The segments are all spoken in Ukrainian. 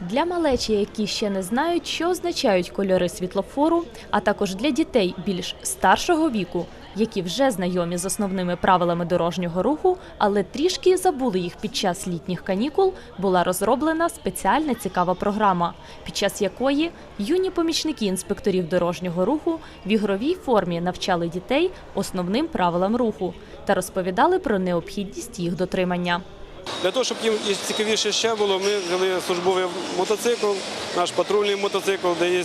Для малечі, які ще не знають, що означають кольори світлофору, а також для дітей більш старшого віку, які вже знайомі з основними правилами дорожнього руху, але трішки забули їх під час літніх канікул, була розроблена спеціальна цікава програма, під час якої юні помічники інспекторів дорожнього руху в ігровій формі навчали дітей основним правилам руху та розповідали про необхідність їх дотримання. Для того, щоб їм цікавіше ще було, ми взяли службовий мотоцикл, наш патрульний мотоцикл, де є.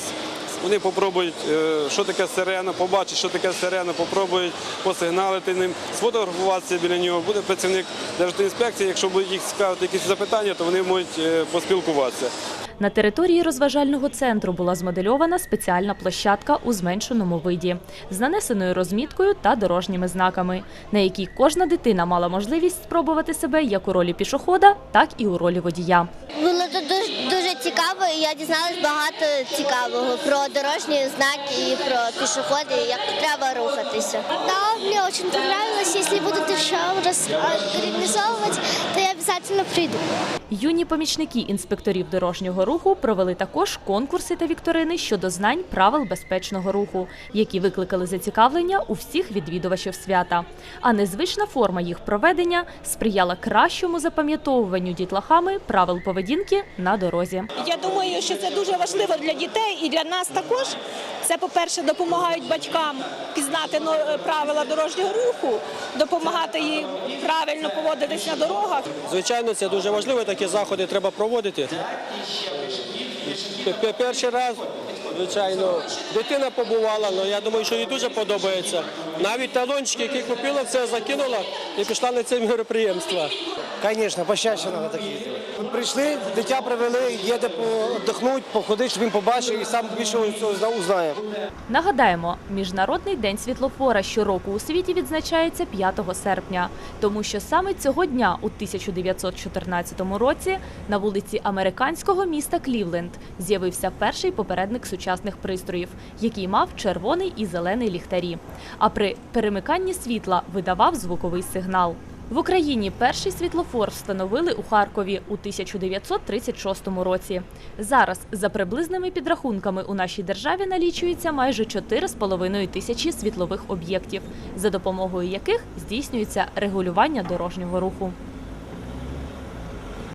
Вони попробують, е, що таке сирена, побачать, що таке сирена, попробують посигналити ним, сфотографуватися біля нього. Буде працівник Держінспекції. Якщо будуть їх цікавити якісь запитання, то вони можуть е, поспілкуватися. На території розважального центру була змодельована спеціальна площадка у зменшеному виді з нанесеною розміткою та дорожніми знаками, на якій кожна дитина мала можливість спробувати себе як у ролі пішохода, так і у ролі водія. Було тут дуже, дуже цікаво, і я дізналась багато цікавого про дорожні знаки і про пішоходи, як треба рухатися. Да, мені дуже понравилось. Якщо будуть ще раз організовувати, я обов'язково прийду. Юні помічники інспекторів дорожнього руху провели також конкурси та вікторини щодо знань правил безпечного руху, які викликали зацікавлення у всіх відвідувачів свята. А незвична форма їх проведення сприяла кращому запам'ятовуванню дітлахами правил поведінки на дорозі. Я думаю, що це дуже важливо для дітей і для нас також. Це, по-перше, допомагають батькам пізнати правила дорожнього руху, допомагати їм правильно поводитись на дорогах. Звичайно, це дуже важливо, такі заходи треба проводити. Перший раз, звичайно, дитина побувала, але я думаю, що їй дуже подобається. Навіть талончики, які купила, все закинула і пішла на це мероприємство. Звісно, почаще треба так їздити. Прийшли, дитя привели, є де віддохнути, походити, щоб він побачив і сам більше узнає. Нагадаємо, Міжнародний день світлофора щороку у світі відзначається 5 серпня, тому що саме цього дня у 1914 році на вулиці американського міста Клівленд з'явився перший попередник сучасних пристроїв, який мав червоний і зелений ліхтарі. А при перемиканні світла видавав звуковий сигнал. В Україні перший світлофор встановили у Харкові у 1936 році. Зараз, за приблизними підрахунками, у нашій державі налічується майже 4,5 тисячі світлових об'єктів, за допомогою яких здійснюється регулювання дорожнього руху.